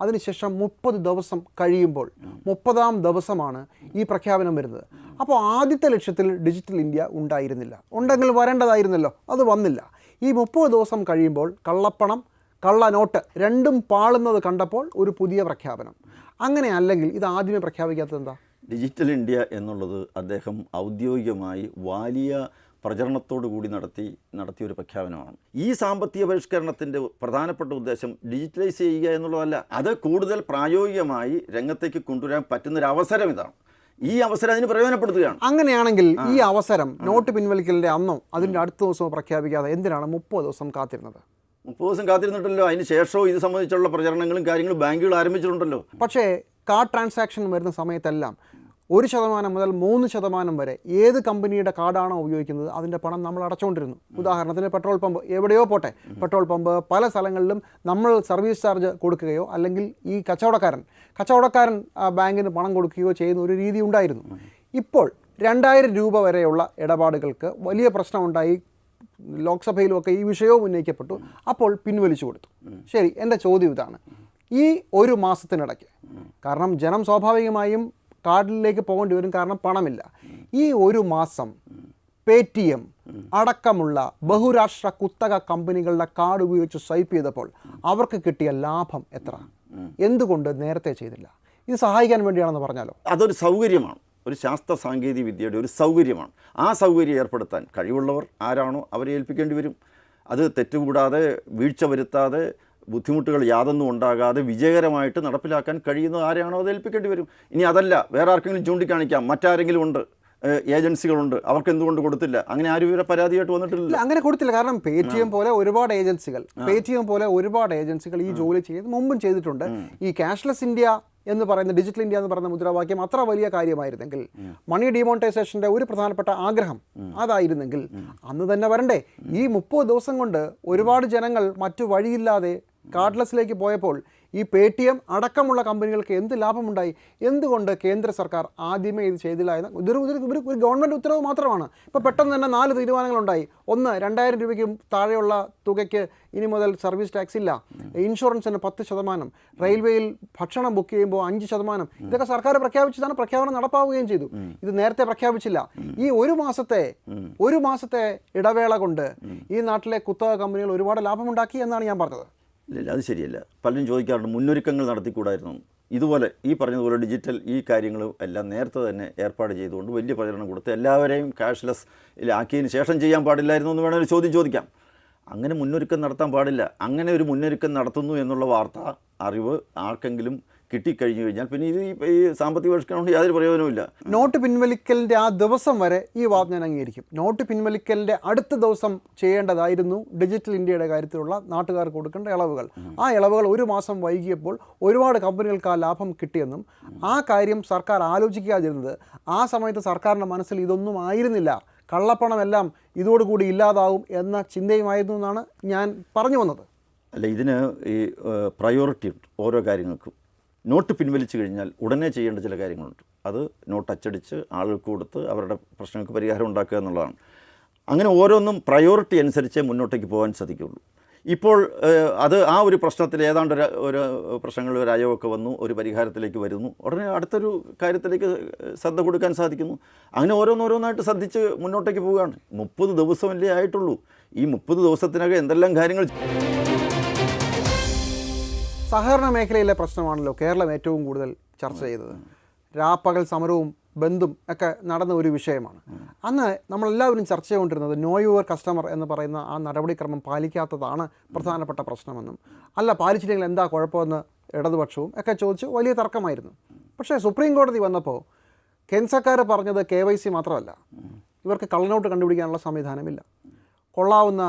അതിനുശേഷം മുപ്പത് ദിവസം കഴിയുമ്പോൾ മുപ്പതാം ദിവസമാണ് ഈ പ്രഖ്യാപനം വരുന്നത്. അപ്പോൾ ആദ്യത്തെ ലക്ഷ്യത്തിൽ ഡിജിറ്റൽ ഇന്ത്യ ഉണ്ടായിരുന്നില്ല. ഉണ്ടെങ്കിൽ വരേണ്ടതായിരുന്നല്ലോ. അത് വന്നില്ല. ഈ മുപ്പത് ദിവസം കഴിയുമ്പോൾ കള്ളപ്പണം കള്ളനോട്ട് രണ്ടും പാളുന്നത് കണ്ടപ്പോൾ ഒരു പുതിയ പ്രഖ്യാപനം. അങ്ങനെ അല്ലെങ്കിൽ ഇത് ആദ്യമേ പ്രഖ്യാപിക്കാത്തത് എന്താ? ഡിജിറ്റൽ ഇന്ത്യ എന്നുള്ളത് അദ്ദേഹം ഔദ്യോഗികമായി വലിയ പ്രചരണത്തോടു കൂടി നടത്തി നടത്തിയ ഒരു പ്രഖ്യാപനമാണ്. ഈ സാമ്പത്തിക പരിഷ്കരണത്തിന്റെ പ്രധാനപ്പെട്ട ഉദ്ദേശം ഡിജിറ്റലൈസ് ചെയ്യുക എന്നുള്ളതല്ല അത് കൂടുതൽ പ്രായോഗികമായി രംഗത്തേക്ക് കൊണ്ടുവരാൻ പറ്റുന്നൊരു അവസരം ഇതാണ്. ഈ അവസരം അതിന് പ്രയോജനപ്പെടുത്തുകയാണ്. അങ്ങനെയാണെങ്കിൽ ഈ അവസരം നോട്ട് പിൻവലിക്കലിന്റെ അന്നോ അതിന്റെ അടുത്ത ദിവസമോ പ്രഖ്യാപിക്കാതെ എന്തിനാണ് മുപ്പത് ദിവസം കാത്തിരുന്നത്? മുപ്പത് ദിവസം കാത്തിരുന്നിട്ടല്ലോ അതിന് ശേഷവും ഇത് സംബന്ധിച്ചുള്ള പ്രചരണങ്ങളും കാര്യങ്ങളും ബാങ്കുകൾ ആരംഭിച്ചിട്ടുണ്ടല്ലോ. പക്ഷേ കാർഡ് ട്രാൻസാക്ഷൻ വരുന്ന സമയത്തെല്ലാം ഒരു ശതമാനം മുതൽ മൂന്ന് ശതമാനം വരെ ഏത് കമ്പനിയുടെ കാർഡാണോ ഉപയോഗിക്കുന്നത് അതിന്റെ പണം നമ്മൾ അടച്ചുകൊണ്ടിരുന്നു. ഉദാഹരണത്തിന് പെട്രോൾ പമ്പ് എവിടെയോ പോട്ടെ. പെട്രോൾ പമ്പ് പല സ്ഥലങ്ങളിലും നമ്മൾ സർവീസ് ചാർജ് കൊടുക്കുകയോ അല്ലെങ്കിൽ ഈ കച്ചവടക്കാരൻ കച്ചവടക്കാരൻ ബാങ്കിന് പണം കൊടുക്കുകയോ ചെയ്യുന്ന ഒരു രീതി ഉണ്ടായിരുന്നു. ഇപ്പോൾ രണ്ടായിരം രൂപ വരെയുള്ള ഇടപാടുകൾക്ക് വലിയ പ്രശ്നമുണ്ടായി. ലോക്സഭയിലുമൊക്കെ ഈ വിഷയവും ഉന്നയിക്കപ്പെട്ടു. അപ്പോൾ പിൻവലിച്ചു കൊടുത്തു. ശരി എന്റെ ചോദ്യം ഇതാണ്. ഈ ഒരു മാസത്തിനിടയ്ക്ക് കാരണം ജനം സ്വാഭാവികമായും കാർഡിലേക്ക് പോകേണ്ടി വരും കാരണം പണമില്ല. ഈ ഒരു മാസം പേ ടി എം അടക്കമുള്ള ബഹുരാഷ്ട്ര കുത്തക കമ്പനികളുടെ കാർഡ് ഉപയോഗിച്ച് സ്വൈപ്പ് ചെയ്തപ്പോൾ അവർക്ക് കിട്ടിയ ലാഭം എത്ര? എന്തുകൊണ്ട് നേരത്തെ ചെയ്തില്ല? ഇത് സഹായിക്കാൻ വേണ്ടിയാണെന്ന് പറഞ്ഞാലോ? അതൊരു സൗകര്യമാണ്. ഒരു ശാസ്ത്ര സാങ്കേതിക വിദ്യയുടെ ഒരു സൗകര്യമാണ്. ആ സൗകര്യം ഏർപ്പെടുത്താൻ കഴിവുള്ളവർ ആരാണോ അവരെ ഏൽപ്പിക്കേണ്ടി വരും. അത് തെറ്റുകൂടാതെ വീഴ്ച വരുത്താതെ ബുദ്ധിമുട്ടുകൾ യാതൊന്നും ഉണ്ടാകാതെ വിജയകരമായിട്ട് നടപ്പിലാക്കാൻ കഴിയുന്ന ആരെയാണോ അത് ഏൽപ്പിക്കേണ്ടി വരും. ഇനി അതല്ല വേറെ ആർക്കെങ്കിലും ചൂണ്ടിക്കാണിക്കാം. മറ്റാരെങ്കിലും ഉണ്ട് ഏജൻസികളുണ്ട്. അവർക്ക് എന്തുകൊണ്ട് കൊടുത്തില്ല? അങ്ങനെ ആരും ഇവരെ പരാതിയായിട്ട് വന്നിട്ടില്ല. അങ്ങനെ കൊടുത്തില്ല. കാരണം പേ ടി എം പോലെ ഒരുപാട് ഏജൻസികൾ പേ ടി എം പോലെ ഒരുപാട് ഏജൻസികൾ ഈ ജോലി ചെയ്ത് മുമ്പും ചെയ്തിട്ടുണ്ട്. ഈ ക്യാഷ്ലെസ് ഇന്ത്യ എന്ന് പറയുന്ന ഡിജിറ്റൽ ഇന്ത്യ എന്ന് പറയുന്ന മുദ്രാവാക്യം അത്ര വലിയ കാര്യമായിരുന്നെങ്കിൽ മണി ഡിമോണിറ്റൈസേഷന്റെ ഒരു പ്രധാനപ്പെട്ട ആഗ്രഹം അതായിരുന്നെങ്കിൽ അന്ന് തന്നെ വരണ്ടേ. ഈ മുപ്പത് ദിവസം കൊണ്ട് ഒരുപാട് ജനങ്ങൾ മറ്റു വഴിയില്ലാതെ കാർഡ്ലെസ്സിലേക്ക് പോയപ്പോൾ ഈ പേ ടി എം അടക്കമുള്ള കമ്പനികൾക്ക് എന്ത് ലാഭമുണ്ടായി? എന്തുകൊണ്ട് കേന്ദ്ര സർക്കാർ ആദ്യമേ ഇത് ചെയ്തില്ല എന്ന്? ഇതൊരു ഒരു ഒരു ഗവൺമെന്റ് ഉത്തരവ് മാത്രമാണ്. ഇപ്പോൾ പെട്ടെന്ന് തന്നെ നാല് തീരുമാനങ്ങളുണ്ടായി. ഒന്ന് രണ്ടായിരം രൂപയ്ക്ക് താഴെയുള്ള തുകയ്ക്ക് ഇനി മുതൽ സർവീസ് ടാക്സ് ഇല്ല. ഇൻഷുറൻസിന് പത്ത് ശതമാനം. റെയിൽവേയിൽ ഭക്ഷണം ബുക്ക് ചെയ്യുമ്പോൾ അഞ്ച് ശതമാനം. ഇതൊക്കെ സർക്കാർ പ്രഖ്യാപിച്ചതാണ്. പ്രഖ്യാപനം നടപ്പാവുകയും ചെയ്തു. ഇത് നേരത്തെ പ്രഖ്യാപിച്ചില്ല. ഈ ഒരു മാസത്തെ ഒരു മാസത്തെ ഇടവേള കൊണ്ട് ഈ നാട്ടിലെ കുത്തക കമ്പനികൾ ഒരുപാട് ലാഭമുണ്ടാക്കി എന്നാണ് ഞാൻ പറഞ്ഞത്. ഇല്ല അത് ശരിയല്ല. പലരും ചോദിക്കാറുണ്ട് മുന്നൊരുക്കങ്ങൾ നടത്തിക്കൂടായിരുന്നു. ഇതുപോലെ ഈ പറഞ്ഞതുപോലെ ഡിജിറ്റൽ ഈ കാര്യങ്ങളും എല്ലാം നേരത്തെ തന്നെ ഏർപ്പാട് ചെയ്തുകൊണ്ട് വലിയ പ്രചരണം കൊടുത്ത് എല്ലാവരെയും ക്യാഷ്ലെസ് ആക്കിയതിന് ശേഷം ചെയ്യാൻ പാടില്ലായിരുന്നു എന്ന് വേണമെങ്കിൽ ചോദ്യം ചോദിക്കാം. അങ്ങനെ മുന്നൊരുക്കം നടത്താൻ പാടില്ല. അങ്ങനെ ഒരു മുന്നൊരുക്കം നടത്തുന്നു എന്നുള്ള വാർത്ത അറിവ് ആർക്കെങ്കിലും കിട്ടിക്കഴിഞ്ഞു കഴിഞ്ഞാൽ പിന്നെ ഇത് ഈ- ഈ സാമ്പത്തിക പരിഷ്കരണം യാതൊരു പ്രയോജനവുമില്ല. നോട്ട് പിൻവലിക്കലിന്റെ ആ ദിവസം വരെ ഈ വാദം ഞാൻ അംഗീകരിക്കും. നോട്ട് പിൻവലിക്കലിന്റെ അടുത്ത ദിവസം ചെയ്യേണ്ടതായിരുന്നു ഡിജിറ്റൽ ഇന്ത്യയുടെ കാര്യത്തിലുള്ള നാട്ടുകാർക്ക് കൊടുക്കേണ്ട ഇളവുകൾ. ആ ഇളവുകൾ ഒരു മാസം വൈകിയപ്പോൾ ഒരുപാട് കമ്പനികൾക്ക് ആ ലാഭം കിട്ടിയെന്നും ആ കാര്യം സർക്കാർ ആലോചിക്കാതിരുന്നത്. ആ സമയത്ത് സർക്കാരിന്റെ മനസ്സിൽ ഇതൊന്നും ആയിരുന്നില്ല. കള്ളപ്പണമെല്ലാം ഇതോടുകൂടി ഇല്ലാതാവും എന്ന ചിന്തയുമായിരുന്നു എന്നാണ് ഞാൻ പറഞ്ഞു വന്നത്. അല്ല ഇതിന് ഈ പ്രയോറിറ്റി ഉണ്ട് ഓരോ കാര്യങ്ങൾക്കും. നോട്ട് പിൻവലിച്ചു കഴിഞ്ഞാൽ ഉടനെ ചെയ്യേണ്ട ചില കാര്യങ്ങളുണ്ട്. അത് നോട്ട് അച്ചടിച്ച് ആളുകൾക്ക് കൊടുത്ത് അവരുടെ പ്രശ്നങ്ങൾക്ക് പരിഹാരം ഉണ്ടാക്കുക എന്നുള്ളതാണ്. അങ്ങനെ ഓരോന്നും പ്രയോറിറ്റി അനുസരിച്ചേ മുന്നോട്ടേക്ക് പോകാൻ സാധിക്കുള്ളൂ ഇപ്പോൾ അത് ആ ഒരു പ്രശ്നത്തിൽ ഏതാണ്ട് ഒരു ഒരു പ്രശ്നങ്ങൾ ഒരു അയവൊക്കെ വന്നു ഒരു പരിഹാരത്തിലേക്ക് വരുന്നു. ഉടനെ അടുത്തൊരു കാര്യത്തിലേക്ക് ശ്രദ്ധ കൊടുക്കാൻ സാധിക്കുന്നു. അങ്ങനെ ഓരോന്നോരോന്നായിട്ട് ശ്രദ്ധിച്ച് മുന്നോട്ടേക്ക് പോവുകയാണ്. മുപ്പത് ദിവസമല്ലേ ആയിട്ടുള്ളൂ. ഈ മുപ്പത് ദിവസത്തിനകം എന്തെല്ലാം കാര്യങ്ങൾ സഹകരണ മേഖലയിലെ പ്രശ്നമാണല്ലോ കേരളം ഏറ്റവും കൂടുതൽ ചർച്ച ചെയ്തത്. രാപ്പകൽ സമരവും ബന്ധും ഒക്കെ നടന്ന ഒരു വിഷയമാണ്. അന്ന് നമ്മളെല്ലാവരും ചർച്ച ചെയ്തുകൊണ്ടിരുന്നത് നോ യുവർ കസ്റ്റമർ എന്ന് പറയുന്ന ആ നടപടിക്രമം പാലിക്കാത്തതാണ് പ്രധാനപ്പെട്ട പ്രശ്നമെന്നും അല്ല പാലിച്ചില്ലെങ്കിൽ എന്താ കുഴപ്പമെന്ന് ഇടതുപക്ഷവും ഒക്കെ ചോദിച്ച് വലിയ തർക്കമായിരുന്നു. പക്ഷേ സുപ്രീം കോടതി വന്നപ്പോൾ കേന്ദ്ര സർക്കാർ പറഞ്ഞത് കെ വൈ സി മാത്രമല്ല ഇവർക്ക് കള്ളനോട്ട് കണ്ടുപിടിക്കാനുള്ള സംവിധാനമില്ല. കൊള്ളാവുന്ന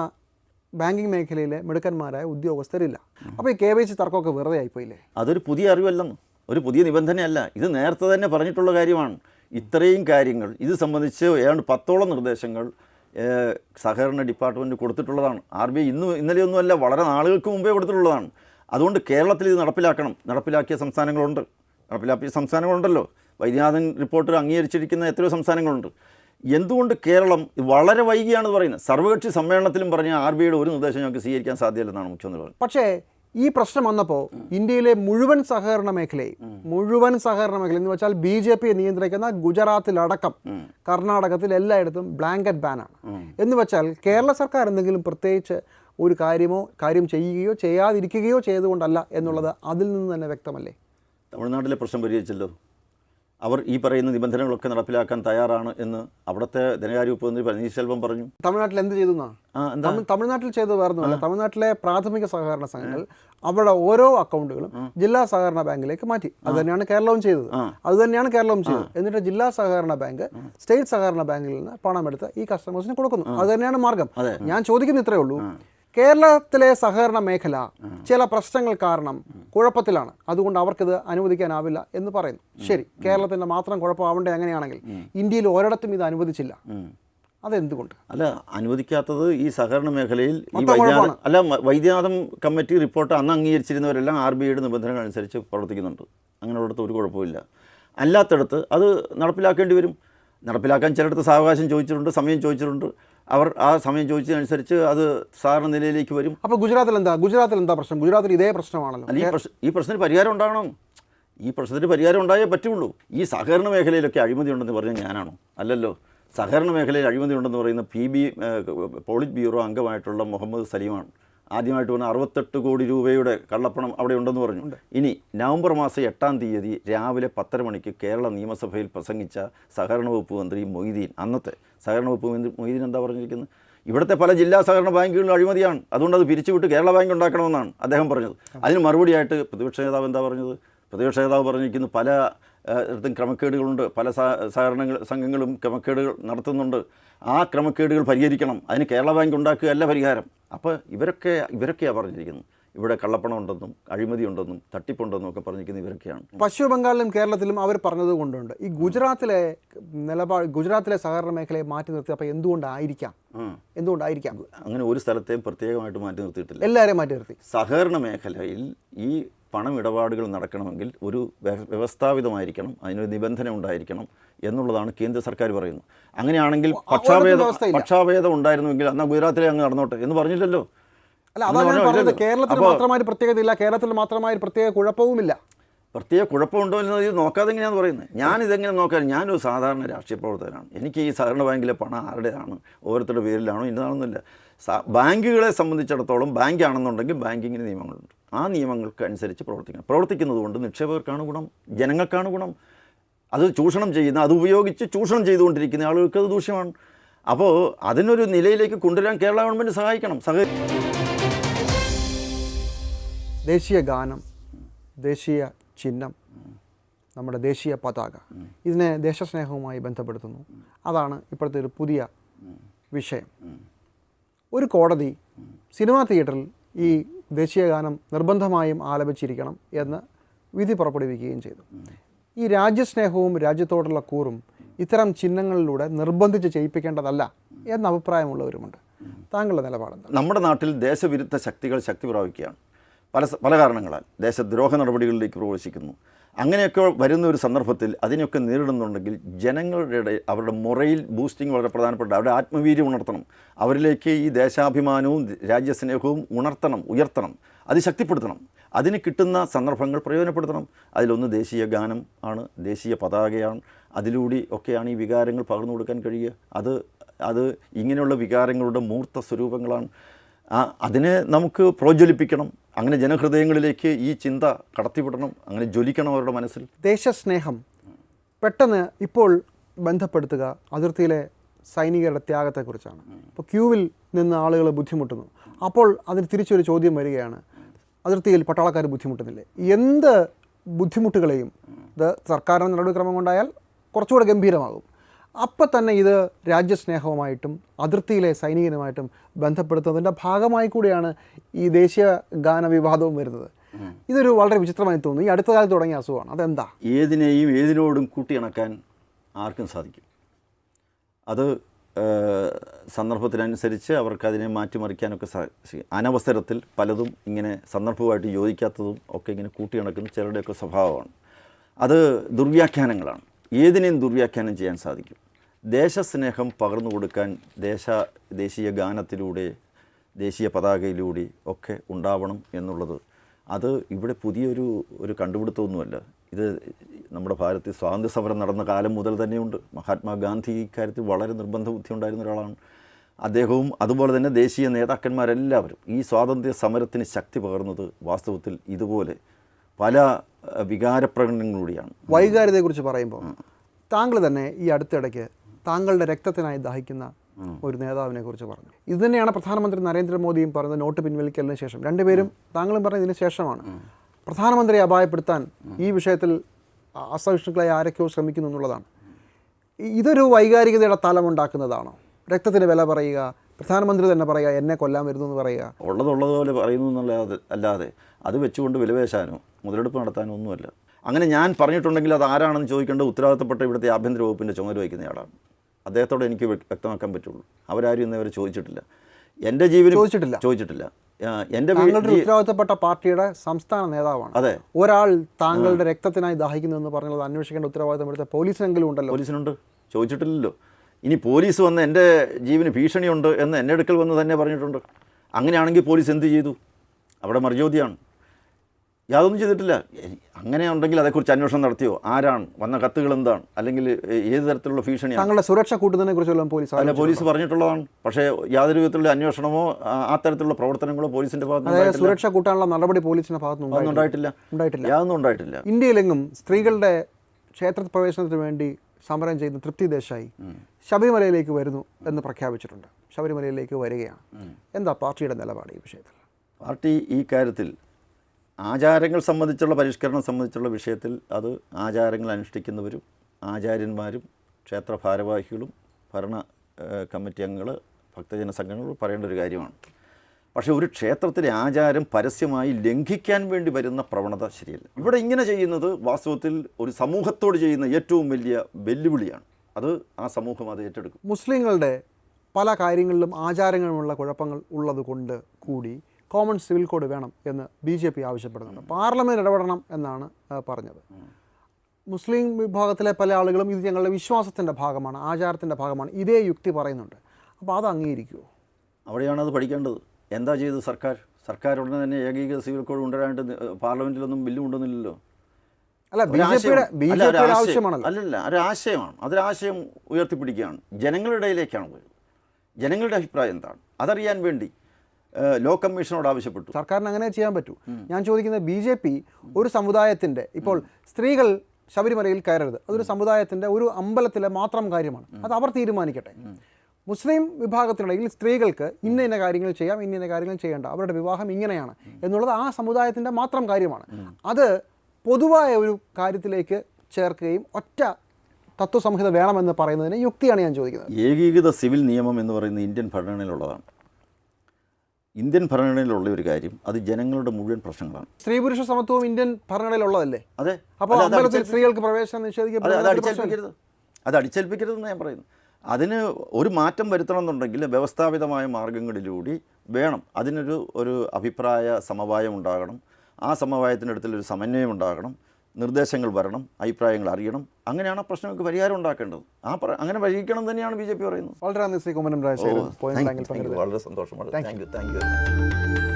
ബാങ്കിങ് മേഖലയിലെ മിടുക്കന്മാരായ ഉദ്യോഗസ്ഥരില്ല. അപ്പോൾ ഈ കെ വൈ സി തർക്കമൊക്കെ വെറുതെ ആയിപ്പോയില്ലേ? അതൊരു പുതിയ അറിവല്ലെന്ന് ഒരു പുതിയ നിബന്ധനയല്ല. ഇത് നേരത്തെ തന്നെ പറഞ്ഞിട്ടുള്ള കാര്യമാണ്. ഇത്രയും കാര്യങ്ങൾ ഇത് സംബന്ധിച്ച് ഏതാണ്ട് പത്തോളം നിർദ്ദേശങ്ങൾ സഹകരണ ഡിപ്പാർട്ട്മെന്റ് കൊടുത്തിട്ടുള്ളതാണ്. ആർ ബി ഐ ഇന്ന് ഇന്നലെയൊന്നുമല്ല വളരെ നാളുകൾക്ക് മുമ്പേ കൊടുത്തിട്ടുള്ളതാണ്. അതുകൊണ്ട് കേരളത്തിൽ ഇത് നടപ്പിലാക്കണം. നടപ്പിലാക്കിയ സംസ്ഥാനങ്ങളുണ്ട്. നടപ്പിലാക്കിയ സംസ്ഥാനങ്ങളുണ്ടല്ലോ. വൈദ്യനാഥൻ റിപ്പോർട്ട് അംഗീകരിച്ചിരിക്കുന്ന എത്രയോ സംസ്ഥാനങ്ങളുണ്ട്. എന്തുകൊണ്ട് കേരളം വളരെ വൈകിയാണ് പറയുന്നത്? സർവകക്ഷി സമ്മേളനത്തിലും പറഞ്ഞ ആർ ബി ഐയുടെ ഒരു നിർദ്ദേശം ഞങ്ങൾക്ക് സ്വീകരിക്കാൻ സാധ്യമല്ലെന്നാണ് മുഖ്യമന്ത്രി പറഞ്ഞത്. പക്ഷേ ഈ പ്രശ്നം വന്നപ്പോൾ ഇന്ത്യയിലെ മുഴുവൻ സഹകരണ മേഖലയും മുഴുവൻ സഹകരണ മേഖല എന്ന് വെച്ചാൽ ബി ജെ പി നിയന്ത്രിക്കുന്ന ഗുജറാത്തിലടക്കം കർണാടകത്തിൽ എല്ലായിടത്തും ബ്ലാങ്കറ്റ് ബാനാണ് എന്ന് വെച്ചാൽ കേരള സർക്കാർ എന്തെങ്കിലും പ്രത്യേകിച്ച് ഒരു കാര്യമോ കാര്യം ചെയ്യുകയോ ചെയ്യാതിരിക്കുകയോ ചെയ്തുകൊണ്ടല്ല എന്നുള്ളത് അതിൽ നിന്ന് തന്നെ വ്യക്തമല്ലേ? തമിഴ്നാട്ടിലെ പ്രശ്നം പരിഹരിച്ചല്ലോ. അവർ ഈ പറയുന്ന നിബന്ധനകളൊക്കെ നടപ്പിലാക്കാൻ തയ്യാറാണ് എന്ന് അവിടുത്തെ ധനകാര്യ വകുപ്പ് മന്ത്രി പനീർശെൽവം പറഞ്ഞു. തമിഴ്നാട്ടിൽ എന്ത് ചെയ്തു തമിഴ്നാട്ടിൽ ചെയ്തത് വേറൊന്നുമല്ല തമിഴ്നാട്ടിലെ പ്രാഥമിക സഹകരണ സംഘങ്ങൾ അവിടെ ഓരോ അക്കൗണ്ടുകളും ജില്ലാ സഹകരണ ബാങ്കിലേക്ക് മാറ്റി. അത് തന്നെയാണ് കേരളവും ചെയ്തത്. അത് തന്നെയാണ് കേരളവും ചെയ്തത്. എന്നിട്ട് ജില്ലാ സഹകരണ ബാങ്ക് സ്റ്റേറ്റ് സഹകരണ ബാങ്കിൽ നിന്ന് പണം എടുത്ത് ഈ കസ്റ്റമേഴ്സിന് കൊടുക്കുന്നു. അത് തന്നെയാണ് മാർഗം. ഞാൻ ചോദിക്കുന്ന ഇത്രയേ ഉള്ളൂ. കേരളത്തിലെ സഹകരണ മേഖല ചില പ്രശ്നങ്ങൾ കാരണം കുഴപ്പത്തിലാണ്. അതുകൊണ്ട് അവർക്കിത് അനുവദിക്കാനാവില്ല എന്ന് പറയുന്നു. ശരി കേരളത്തിന്റെ മാത്രം കുഴപ്പമാവേണ്ടത് അങ്ങനെയാണെങ്കിൽ ഇന്ത്യയിൽ ഒരിടത്തും ഇത് അനുവദിച്ചില്ല. അതെന്തുകൊണ്ട്? അല്ല അനുവദിക്കാത്തത് ഈ സഹകരണ മേഖലയിൽ ഈ വൈദ്യനാഥ അല്ല വൈദ്യനാഥം കമ്മിറ്റി റിപ്പോർട്ട് അന്ന് അംഗീകരിച്ചിരുന്നവരെല്ലാം ആർ ബി ഐയുടെ നിബന്ധനകൾ അനുസരിച്ച് പ്രവർത്തിക്കുന്നുണ്ട്. അങ്ങനെയുള്ളിടത്ത് ഒരു കുഴപ്പമില്ല അല്ലാത്തടത്ത് അത് നടപ്പിലാക്കേണ്ടി വരും. നടപ്പിലാക്കാൻ ചിലയിടത്ത് സാവകാശം ചോദിച്ചിട്ടുണ്ട് സമയം ചോദിച്ചിട്ടുണ്ട്. അവർ ആ സമയം ചോദിച്ചതനുസരിച്ച് അത് സാധാരണ നിലയിലേക്ക് വരും. അപ്പോൾ ഗുജറാത്തിൽ എന്താ ഗുജറാത്തിൽ എന്താ പ്രശ്നം? ഗുജറാത്തിൽ ഇതേ പ്രശ്നമാണല്ലോ. അല്ല ഈ പ്രശ്നം ഈ പ്രശ്നത്തിന് പരിഹാരം ഉണ്ടാകണം. ഈ പ്രശ്നത്തിന് പരിഹാരം ഉണ്ടായേ പറ്റുള്ളൂ. ഈ സഹകരണ മേഖലയിലൊക്കെ അഴിമതി ഉണ്ടെന്ന് പറഞ്ഞാൽ ഞാനാണോ? അല്ലല്ലോ. സഹകരണ മേഖലയിൽ അഴിമതി ഉണ്ടെന്ന് പറയുന്ന പി ബി പോളിറ്റ് ബ്യൂറോ അംഗമായിട്ടുള്ള മുഹമ്മദ് സലീമാണ്. ആദ്യമായിട്ട് പറഞ്ഞ അറുപത്തെട്ട് കോടി രൂപയുടെ കള്ളപ്പണം അവിടെ ഉണ്ടെന്ന് പറഞ്ഞു ഇനി നവംബർ മാസം എട്ടാം തീയതി രാവിലെ പത്തര മണിക്ക് കേരള നിയമസഭയിൽ പ്രസംഗിച്ച സഹകരണ വകുപ്പ് മന്ത്രി മൊയ്തീൻ അന്നത്തെ സഹകരണ വകുപ്പ് മന്ത്രി മൊയ്തീൻ എന്താ പറഞ്ഞിരിക്കുന്നത്? ഇവിടുത്തെ പല ജില്ലാ സഹകരണ ബാങ്കുകളിലും അഴിമതിയാണ്. അതുകൊണ്ട് അത് പിരിച്ചുവിട്ട് കേരള ബാങ്ക് ഉണ്ടാക്കണമെന്നാണ് അദ്ദേഹം പറഞ്ഞത്. അതിന് മറുപടിയായിട്ട് പ്രതിപക്ഷ നേതാവ് എന്താ പറഞ്ഞത്? പ്രതിപക്ഷ നേതാവ് പറഞ്ഞിരിക്കുന്നു പല ഇടത്തും ക്രമക്കേടുകളുണ്ട്. പല സഹ- സഹകരണങ്ങൾ സംഘങ്ങളും ക്രമക്കേടുകൾ നടത്തുന്നുണ്ട്. ആ ക്രമക്കേടുകൾ പരിഹരിക്കണം. അതിന് കേരള ബാങ്ക് ഉണ്ടാക്കുകയല്ല പരിഹാരം. അപ്പോൾ ഇവരൊക്കെ ഇവരൊക്കെയാണ് പറഞ്ഞിരിക്കുന്നത്. ഇവിടെ കള്ളപ്പണം ഉണ്ടെന്നും അഴിമതി ഉണ്ടെന്നും തട്ടിപ്പുണ്ടെന്നും ഒക്കെ പറഞ്ഞിരിക്കുന്നത് ഇവരൊക്കെയാണ്. പശ്ചിമ ബംഗാളിലും കേരളത്തിലും അവർ പറഞ്ഞത് കൊണ്ടുണ്ട്. ഈ ഗുജറാത്തിലെ നിലപാട് ഗുജറാത്തിലെ സഹകരണ മേഖലയെ മാറ്റി നിർത്തി അപ്പോൾ എന്തുകൊണ്ടായിരിക്കാം. എന്തുകൊണ്ടായിരിക്കാം? അങ്ങനെ ഒരു സ്ഥലത്തെയും പ്രത്യേകമായിട്ട് മാറ്റി നിർത്തിയിട്ടില്ല. എല്ലാവരെയും മാറ്റി നിർത്തി. സഹകരണ മേഖലയിൽ ഈ പണം ഇടപാടുകൾ നടക്കണമെങ്കിൽ ഒരു വ്യ- വ്യവസ്ഥാപിതമായിരിക്കണം അതിനൊരു നിബന്ധന ഉണ്ടായിരിക്കണം എന്നുള്ളതാണ് കേന്ദ്ര സർക്കാർ പറയുന്നത്. അങ്ങനെയാണെങ്കിൽ പക്ഷാഭേദം. പക്ഷാഭേദം ഉണ്ടായിരുന്നുവെങ്കിൽ എന്നാൽ ഗുജറാത്തിലെ അങ്ങ് നടന്നോട്ടെ എന്ന് പറഞ്ഞില്ലല്ലോ. അല്ല അതാണ് ഞാൻ പറഞ്ഞത്. കേരളത്തിൽ മാത്രമായ മാത്രമായി പ്രത്യേകത ഇല്ല കേരളത്തിൽ മാത്രമായി പ്രത്യേക കുഴപ്പവുമില്ല. പ്രത്യേക കുഴപ്പമുണ്ടോ എന്ന് ഇത് നോക്കാതെ എങ്ങനെയാണെന്ന് പറയുന്നത്. ഞാനിതെങ്ങനെ നോക്കാൻ ഞാനൊരു സാധാരണ രാഷ്ട്രീയ പ്രവർത്തകനാണ്. എനിക്ക് ഈ സഹകരണ ബാങ്കിലെ പണം ആരുടേതാണ് ഓരോരുത്തരുടെ പേരിലാണോ ഇന്നതാണെന്നില്ല ബാങ്കുകളെ സംബന്ധിച്ചിടത്തോളം ബാങ്ക് ആണെന്നുണ്ടെങ്കിൽ ബാങ്കിങ്ങിന് നിയമങ്ങളുണ്ട്. ആ നിയമങ്ങൾക്ക് അനുസരിച്ച് പ്രവർത്തിക്കണം. പ്രവർത്തിക്കുന്നത് കൊണ്ട് നിക്ഷേപകർക്കാണ് ഗുണം ജനങ്ങൾക്കാണ് ഗുണം. അത് ചൂഷണം ചെയ്യുന്ന അത് ഉപയോഗിച്ച് ചൂഷണം ചെയ്തുകൊണ്ടിരിക്കുന്ന ആളുകൾക്ക് അത് ദൂഷ്യമാണ്. അപ്പോൾ അതിനൊരു നിലയിലേക്ക് കൊണ്ടുവരാൻ കേരള ഗവൺമെന്റ് സഹായിക്കണം. സഹ ദേശീയ ഗാനം ദേശീയ ചിഹ്നം നമ്മുടെ ദേശീയ പതാക ഇതിനെ ദേശസ്നേഹവുമായി ബന്ധപ്പെടുത്തുന്നു. അതാണ് ഇപ്പോഴത്തെ ഒരു പുതിയ വിഷയം. ഒരു കോടതി സിനിമാ തിയേറ്ററിൽ ഈ ദേശീയഗാനം നിർബന്ധമായും ആലപിച്ചിരിക്കണം എന്ന് വിധി പുറപ്പെടുവിക്കുകയും ചെയ്തു. ഈ രാജ്യസ്നേഹവും രാജ്യത്തോടുള്ള കൂറും ഇത്തരം ചിഹ്നങ്ങളിലൂടെ നിർബന്ധിച്ച് ചെയ്യിപ്പിക്കേണ്ടതല്ല എന്ന അഭിപ്രായമുള്ളവരുമുണ്ട്. താങ്കളുടെ നിലപാട് നമ്മുടെ നാട്ടിൽ ദേശവിരുദ്ധ ശക്തികൾ ശക്തി പ്രാപിക്കുകയാണ്. പല പല കാരണങ്ങളാൽ ദേശദ്രോഹ നടപടികളിലേക്ക് പ്രവേശിക്കുന്നു. അങ്ങനെയൊക്കെ വരുന്ന ഒരു സന്ദർഭത്തിൽ അതിനെയൊക്കെ നേരിടുന്നുണ്ടെങ്കിൽ ജനങ്ങളുടെ ഇടയിൽ അവരുടെ മുറയിൽ ബൂസ്റ്റിംഗ് വളരെ പ്രധാനപ്പെട്ട അവരുടെ ആത്മവീര്യം ഉണർത്തണം. അവരിലേക്ക് ഈ ദേശാഭിമാനവും രാജ്യസ്നേഹവും ഉണർത്തണം ഉയർത്തണം. അത് ശക്തിപ്പെടുത്തണം. അതിന് കിട്ടുന്ന സന്ദർഭങ്ങൾ പ്രയോജനപ്പെടുത്തണം. അതിലൊന്ന് ദേശീയ ഗാനം ആണ് ദേശീയ പതാകയാണ്. അതിലൂടെ ഒക്കെയാണ് ഈ വികാരങ്ങൾ പകർന്നു കൊടുക്കാൻ കഴിയുക. അത് അത് ഇങ്ങനെയുള്ള വികാരങ്ങളുടെ മൂർത്ത സ്വരൂപങ്ങളാണ്. അതിനെ നമുക്ക് പ്രോജ്വലിപ്പിക്കണം. അങ്ങനെ ജനഹൃദയങ്ങളിലേക്ക് ഈ ചിന്ത കടത്തിവിടണം. അങ്ങനെ ജ്വലിക്കണം അവരുടെ മനസ്സിൽ. ദേശസ്നേഹം പെട്ടെന്ന് ഇപ്പോൾ ബന്ധപ്പെടുത്തുക അതിർത്തിയിലെ സൈനികരുടെ ത്യാഗത്തെക്കുറിച്ചാണ്. ഇപ്പോൾ ക്യൂവിൽ നിന്ന് ആളുകൾ ബുദ്ധിമുട്ടുന്നു. അപ്പോൾ അതിന് തിരിച്ചൊരു ചോദ്യം വരികയാണ്. അതിർത്തിയിൽ പട്ടാളക്കാർ ബുദ്ധിമുട്ടുന്നില്ലേ? എന്ത് ബുദ്ധിമുട്ടുകളെയും ഇത് സർക്കാരിന്റെ നടപടിക്രമം കൊണ്ടായാൽ കുറച്ചുകൂടെ ഗംഭീരമാകും. അപ്പം തന്നെ ഇത് രാജ്യസ്നേഹവുമായിട്ടും അതിർത്തിയിലെ സൈനികനുമായിട്ടും ബന്ധപ്പെടുത്തുന്നതിന്റെ ഭാഗമായി കൂടിയാണ് ഈ ദേശീയ ഗാന വിവാദവും വരുന്നത്. ഇതൊരു വളരെ വിചിത്രമായി തോന്നുന്നു. ഈ അടുത്ത കാലത്ത് തുടങ്ങിയ അസുഖമാണ്. അതെന്താ? ഏതിനെയും ഏതിനോടും കൂട്ടിയിണക്കാൻ ആർക്കും സാധിക്കും. അത് സന്ദർഭത്തിനനുസരിച്ച് അവർക്കതിനെ മാറ്റിമറിക്കാനൊക്കെ സാധിക്കും അനവസരത്തിൽ പലതും ഇങ്ങനെ സന്ദർഭമായിട്ട് യോജിക്കാത്തതും ഒക്കെ ഇങ്ങനെ കൂട്ടിയിണക്കുന്ന ചിലരുടെയൊക്കെ സ്വഭാവമാണ്. അത് ദുർവ്യാഖ്യാനങ്ങളാണ്. ഏതിനെയും ദുർവ്യാഖ്യാനം ചെയ്യാൻ സാധിക്കും. ദേശസ്നേഹം പകർന്നു കൊടുക്കാൻ ദേശ ദേശീയ ഗാനത്തിലൂടെ ദേശീയ പതാകയിലൂടെ ഒക്കെ ഉണ്ടാവണം എന്നുള്ളത്. അത് ഇവിടെ പുതിയൊരു ഒരു കണ്ടുപിടുത്തമൊന്നുമല്ല. ഇത് നമ്മുടെ ഭാരതത്തിൽ സ്വാതന്ത്ര്യ സമരം നടന്ന കാലം മുതൽ തന്നെയുണ്ട്. മഹാത്മാഗാന്ധി ഇക്കാര്യത്തിൽ വളരെ നിർബന്ധ ബുദ്ധി ഉണ്ടായിരുന്ന ഒരാളാണ്. അദ്ദേഹവും അതുപോലെ തന്നെ ദേശീയ നേതാക്കന്മാരെല്ലാവരും ഈ സ്വാതന്ത്ര്യ സമരത്തിന് ശക്തി പകർന്നത് വാസ്തവത്തിൽ ഇതുപോലെ. പല വികാരപ്രകടനങ്ങളിലൂടെയാണ്. വൈകാരികതയെക്കുറിച്ച് പറയുമ്പോൾ താങ്കൾ തന്നെ ഈ അടുത്തിടയ്ക്ക് താങ്കളുടെ രക്തത്തിനായി ദാഹിക്കുന്ന ഒരു നേതാവിനെ കുറിച്ച് പറഞ്ഞു. ഇത് തന്നെയാണ് പ്രധാനമന്ത്രി നരേന്ദ്രമോദിയും പറഞ്ഞത് നോട്ട് പിൻവലിക്കലിന് ശേഷം. രണ്ടുപേരും താങ്കളും പറഞ്ഞ ഇതിന് ശേഷമാണ് പ്രധാനമന്ത്രിയെ അപായപ്പെടുത്താൻ ഈ വിഷയത്തിൽ അസഹിഷ്ണുക്കളായി ആരൊക്കെയോ ശ്രമിക്കുന്നു എന്നുള്ളതാണ് ഇതൊരു വൈകാരികതയുടെ തലമുണ്ടാക്കുന്നതാണോ? രക്തത്തിന് വില പറയുക പ്രധാനമന്ത്രി തന്നെ പറയുക എന്നെ കൊല്ലാൻ വരുന്നു എന്ന് പറയുക ഉള്ളതുള്ളത് പോലെ പറയുന്നു എന്നല്ലാതെ അല്ലാതെ. അത് വെച്ചുകൊണ്ട് വിലപേശാനോ മുതലെടുപ്പ് നടത്താനോ ഒന്നുമല്ല. അങ്ങനെ ഞാൻ പറഞ്ഞിട്ടുണ്ടെങ്കിൽ അത് ആരാണെന്ന് ചോദിക്കേണ്ട ഉത്തരവാദിത്തപ്പെട്ട ഇവിടുത്തെ ആഭ്യന്തര വകുപ്പിന്റെ ചുമതല വഹിക്കുന്നയാളാണ് അദ്ദേഹത്തോട് എനിക്ക് വ്യ- വ്യക്തമാക്കാൻ പറ്റുള്ളൂ. അവരാരും ഇന്നേ അവരെ ചോദിച്ചിട്ടില്ല. എന്റെ ജീവിതം ചോദിച്ചിട്ടില്ല. ചോദിച്ചിട്ടില്ല. എന്റെ താങ്കളുടെ ഉത്തരവാദിത്തപ്പെട്ട പാർട്ടിയുടെ സംസ്ഥാന നേതാവാണ്. അതെ. ഒരാൾ താങ്കളുടെ രക്തത്തിനായി ദാഹിക്കുന്നു എന്ന് പറഞ്ഞത് അന്വേഷിക്കേണ്ട ഉത്തരവാദിത്തം എടുത്ത പോലീസിനെങ്കിലും ഉണ്ടല്ലോ. പോലീസിനുണ്ട്. ചോദിച്ചിട്ടില്ലല്ലോ. ഇനി പോലീസ് വന്ന് എന്റെ ജീവന് ഭീഷണിയുണ്ട് എന്ന് എന്റെ അടുക്കൽ വന്ന് തന്നെ പറഞ്ഞിട്ടുണ്ട്. അങ്ങനെയാണെങ്കിൽ പോലീസ് എന്ത് ചെയ്തു? അവിടെ മറുചോദ്യമാണ് യാതൊന്നും ചെയ്തിട്ടില്ല. അങ്ങനെ ഉണ്ടെങ്കിൽ അതേക്കുറിച്ച് അന്വേഷണം നടത്തിയോ? ആരാണ്? വന്ന കത്തുകൾ എന്താണ്? അല്ലെങ്കിൽ ഏത് തരത്തിലുള്ള ഭീഷണിയാണ്? തങ്ങളുടെ സുരക്ഷ കൂട്ടുന്നതിനെ കുറിച്ചുള്ള പോലീസ് അല്ല പോലീസ് പറഞ്ഞിട്ടുള്ളതാണ്. പക്ഷേ യാതൊരു വിധത്തിലുള്ള അന്വേഷണമോ ആ തരത്തിലുള്ള പ്രവർത്തനങ്ങളോ പോലീസിന്റെ ഭാഗത്ത് സുരക്ഷ കൂട്ടാനുള്ള നടപടി പോലീസിന്റെ ഭാഗത്തുനിന്ന് ഉണ്ടായിട്ടില്ല. ഉണ്ടായിട്ടില്ല. യാതൊന്നും ഉണ്ടായിട്ടില്ല. ഇന്ത്യയിലെങ്ങും സ്ത്രീകളുടെ ക്ഷേത്ര പ്രവേശനത്തിന് വേണ്ടി സമരം ചെയ്യുന്ന തൃപ്തി ദേശായി. ശബരിമലയിലേക്ക് വരുന്നു എന്ന് പ്രഖ്യാപിച്ചിട്ടുണ്ട്. ശബരിമലയിലേക്ക് വരികയാണ്. എന്താ പാർട്ടിയുടെ നിലപാട് ഈ വിഷയത്തിൽ? പാർട്ടി ഈ കാര്യത്തിൽ ആചാരങ്ങൾ സംബന്ധിച്ചുള്ള പരിഷ്കരണം സംബന്ധിച്ചുള്ള വിഷയത്തിൽ അത് ആചാരങ്ങൾ അനുഷ്ഠിക്കുന്നവരും ആചാര്യന്മാരും ക്ഷേത്ര ഭാരവാഹികളും ഭരണ കമ്മിറ്റി അംഗങ്ങൾ ഭക്തജന സംഘടനകൾ പറയേണ്ട ഒരു കാര്യമാണ്. പക്ഷേ ഒരു ക്ഷേത്രത്തിലെ ആചാരം പരസ്യമായി ലംഘിക്കാൻ വേണ്ടി വരുന്ന പ്രവണത ശരിയല്ല. ഇവിടെ ഇങ്ങനെ ചെയ്യുന്നത് വാസ്തവത്തിൽ ഒരു സമൂഹത്തോട് ചെയ്യുന്ന ഏറ്റവും വലിയ വെല്ലുവിളിയാണ്. അത് ആ സമൂഹം അത് ഏറ്റെടുക്കും. മുസ്ലിങ്ങളുടെ പല കാര്യങ്ങളിലും ആചാരങ്ങളുമുള്ള കുഴപ്പങ്ങൾ ഉള്ളത് കൊണ്ട് കൂടി കോമൺ സിവിൽ കോഡ് വേണം എന്ന് ബി ജെ പി ആവശ്യപ്പെടുന്നുണ്ട്. പാർലമെന്റ് ഇടപെടണം എന്നാണ് പറഞ്ഞത്. മുസ്ലിം വിഭാഗത്തിലെ പല ആളുകളും ഇത് ഞങ്ങളുടെ വിശ്വാസത്തിന്റെ ഭാഗമാണ് ആചാരത്തിന്റെ ഭാഗമാണ് ഇതേ യുക്തി പറയുന്നുണ്ട്. അപ്പോൾ അത് അംഗീകരിക്കുമോ അവിടെയാണ് അത് പഠിക്കേണ്ടത്. എന്താ ചെയ്തത് സർക്കാർ? സർക്കാർ ഉടനെ തന്നെ ഏകീകൃത സിവിൽ കോഡ് കൊണ്ടുവരാനായിട്ട് നി- പാർലമെന്റിലൊന്നും ബില്ല് കൊണ്ടുവന്നില്ലല്ലോ. അല്ല ബി ജെ ഒരാശയം- പിയുടെ ബി അല്ല, ജെ ഒരു ആശയം- ആവശ്യമാണല്ലോ. അല്ലല്ല ഒരാശയമാണ് അതൊരാശയം ഉയർത്തിപ്പിടിക്കുകയാണ്. ജനങ്ങളുടെ ഇടയിലേക്കാണ് പോയത്. ജനങ്ങളുടെ അഭിപ്രായം എന്താണ്? അതറിയാൻ വേണ്ടി ലോ കമ്മീഷനോട് ആവശ്യപ്പെട്ടു. സർക്കാരിന് അങ്ങനെ ചെയ്യാൻ പറ്റൂ. ഞാൻ ചോദിക്കുന്നത് ബി ജെ പി ഒരു സമുദായത്തിന്റെ ഇപ്പോൾ സ്ത്രീകൾ ശബരിമലയിൽ കയറരുത്. അതൊരു സമുദായത്തിന്റെ ഒരു അമ്പലത്തിലെ മാത്രം കാര്യമാണ്. അത് അവർ തീരുമാനിക്കട്ടെ. മുസ്ലിം വിഭാഗത്തിനിടയിൽ സ്ത്രീകൾക്ക് ഇന്ന ഇന്ന കാര്യങ്ങൾ ചെയ്യാം ഇന്ന ഇന്ന കാര്യങ്ങൾ ചെയ്യേണ്ട അവരുടെ വിവാഹം ഇങ്ങനെയാണ് എന്നുള്ളത് ആ സമുദായത്തിന്റെ മാത്രം കാര്യമാണ്. അത് പൊതുവായ ഒരു കാര്യത്തിലേക്ക് ചേർക്കുകയും ഒറ്റ തത്വസംഹിത വേണമെന്ന് പറയുന്നതിന് യുക്തിയാണ് ഞാൻ ചോദിക്കുന്നത്. ഏകീകൃത സിവിൽ നിയമം എന്ന് പറയുന്ന ഇന്ത്യൻ ഭരണഘടനയിലുള്ളതാണ്. ഇന്ത്യൻ ഭരണഘടനയിലുള്ള ഒരു കാര്യം അത് ജനങ്ങളുടെ മുഴുവൻ പ്രശ്നങ്ങളാണ്. സ്ത്രീ പുരുഷ സമത്വവും ഇന്ത്യൻ ഭരണഘടനയിലുള്ളതല്ലേ? അതെ. അപ്പോൾ അത് സ്ത്രീകൾക്ക് പ്രവേശനം അത് അത് നിഷേധിക്കപ്പെടുന്നത് ഒരു അടിച്ചേൽപ്പിക്കരുത്. അത് അടിച്ചേൽപ്പിക്കരുതെന്ന് ഞാൻ പറയുന്നു. അതിന് ഒരു മാറ്റം വരുത്തണം എന്നുണ്ടെങ്കിൽ വ്യവസ്ഥാപിതമായ മാർഗങ്ങളിലൂടെ വേണം. അതിനൊരു ഒരു അഭിപ്രായ സമവായം ഉണ്ടാകണം. ആ ഒരു സമന്വയം ഉണ്ടാകണം. നിർദ്ദേശങ്ങൾ വരണം അഭിപ്രായങ്ങൾ അറിയണം. അങ്ങനെയാണ് ആ പ്രശ്നങ്ങൾക്ക് പരിഹാരം ഉണ്ടാക്കേണ്ടത്. ആ പറ അങ്ങനെ പരിഹരിക്കണം തന്നെയാണ് ബി ജെ പി പറയുന്നത്. വളരെ നന്ദി ശ്രീ കുമ്മനം രാജശേഖരൻ. വളരെ സന്തോഷം. വളരെ താങ്ക് യു താങ്ക് യു.